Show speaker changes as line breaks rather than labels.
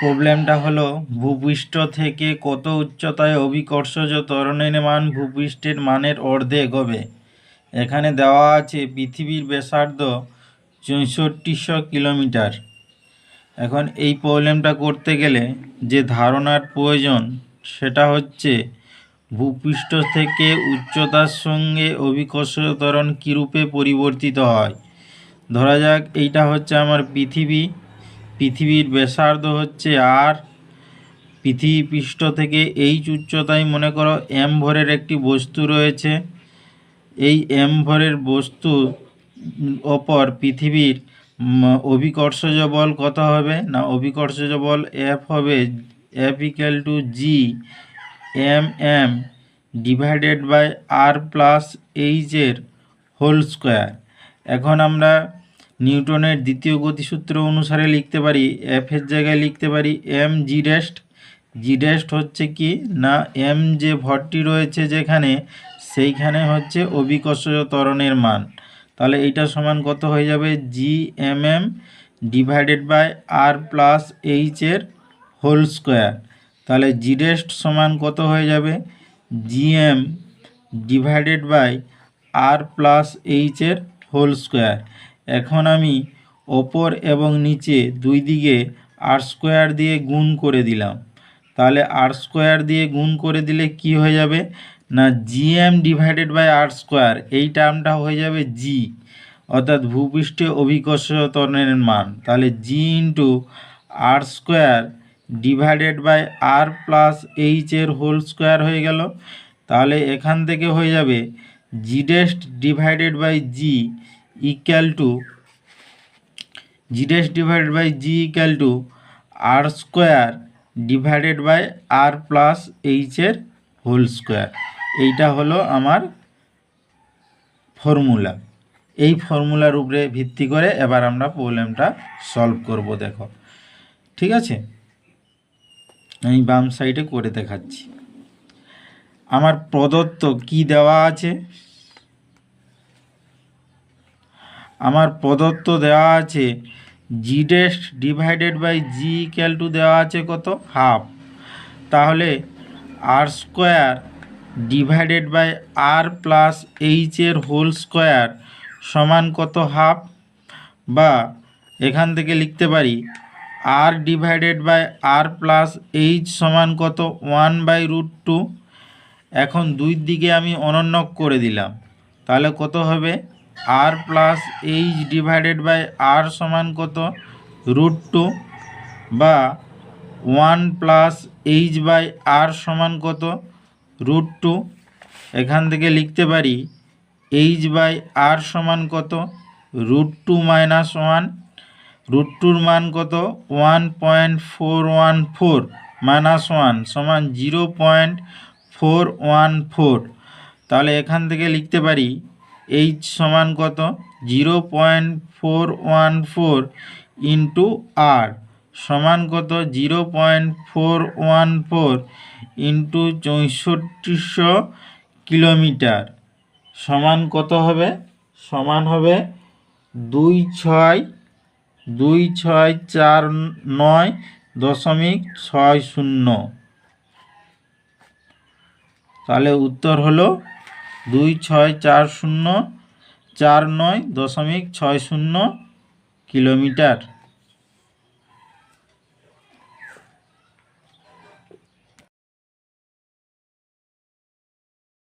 প্রবলেমটা হলো, ভূপৃষ্ঠ থেকে কত উচ্চতায় অভিকর্ষজ ত্বরণের মান ভূপৃষ্ঠের মানের অর্ধেক হবে? এখানে দেওয়া আছে পৃথিবীর ব্যাসার্ধ চৌষট্টিশো কিলোমিটার। এখন এই প্রবলেমটা করতে গেলে যে ধারণার প্রয়োজন, সেটা হচ্ছে ভূপৃষ্ঠ থেকে উচ্চতার সঙ্গে অভিকর্ষজ ত্বরণ কীরূপে পরিবর্তিত হয়? ধরা যাক, এইটা হচ্ছে আমার পৃথিবী। পৃথিবীর ব্যাসার্ধ হচ্ছে আর পৃথিবী পৃষ্ঠ থেকে এইচ উচ্চতায় মনে করো এম ভরের একটি বস্তু রয়েছে। এই এম ভরের বস্তু ওপর পৃথিবীর অভিকর্ষজ বল কত হবে? না অভিকর্ষজ বল এফ হবে F equal to G M M divided by R plus এইচের whole square এখন আমরা নিউটনের দ্বিতীয় গতিসূত্র অনুসারে লিখতে পারি এফ এর জায়গায় লিখতে পারি M G rest G rest হচ্ছে কি? না এম যে ভরটি রয়েছে যেখানে, সেইখানে হচ্ছে অভিকর্ষজ ত্বরণের মান। তাহলে এইটা সমান কত হয়ে যাবে? G M M divided by R plus এইচের whole square তাহলে জি রেস্ট সমান কত হয়ে যাবে? G M divided by R plus এইচের whole square এখন আমি ওপর এবং নিচে দুই দিকে আর স্কোয়ার দিয়ে গুণ করে দিলাম। তাহলে আর স্কোয়ার দিয়ে গুণ করে দিলে কি হয়ে যাবে? না GM divided by R square এই টার্মটা হয়ে যাবে জি অর্থাৎ ভূপৃষ্ঠে অভিকর্ষ ত্বরণের মান। তাহলে G into R square divided by R plus এইচের whole square হয়ে গেল। তাহলে এখান থেকে হয়ে যাবে G dash divided by G equal to G dash divided by G equal to R square divided by R plus এইচের whole square এইটা হলো আমার ফর্মুলা এই ফর্মুলার উপরে ভিত্তি করে এবার আমরা প্রবলেমটা সলভ করব, দেখো। ঠিক আছে? আমি বাম সাইডে করে দেখাচ্ছি। আমার প্রদত্ত কি দেওয়া আছে? আমার প্রদত্ত দেওয়া আছে G dash divided by G equal to দেওয়া আছে কত? হাফ তাহলে R square divided by R plus এইচের whole square সমান কত হাফ বা এখান থেকে লিখতে পারি R divided by R plus H সমান কত? ওয়ান বাই রুট টু এখন দুই দিকে আমি অনন্যক করে দিলাম। তাহলে কত হবে? R plus H divided by R সমান কত? রুট টু বা one plus H by R সমান কত? রুট টু এখান থেকে লিখতে পারি এইচ বাই আর সমান কত? Root two minus one root টুর মান কত? One point four one four minus one সমান zero point four one four তাহলে এখান থেকে লিখতে পারি এইচ সমান কত? Zero point four one four into R সমান কত? Zero point four one four into চৌষট্টিশো kilometre. সমান কত হবে? সমান হবে দুই ছয় দুই ছয় চার নয় দশমিক ছয় শূন্য। তাহলে উত্তর হলো দুই ছয় চার শূন্য চার নয় দশমিক ছয় শূন্য কিলোমিটার।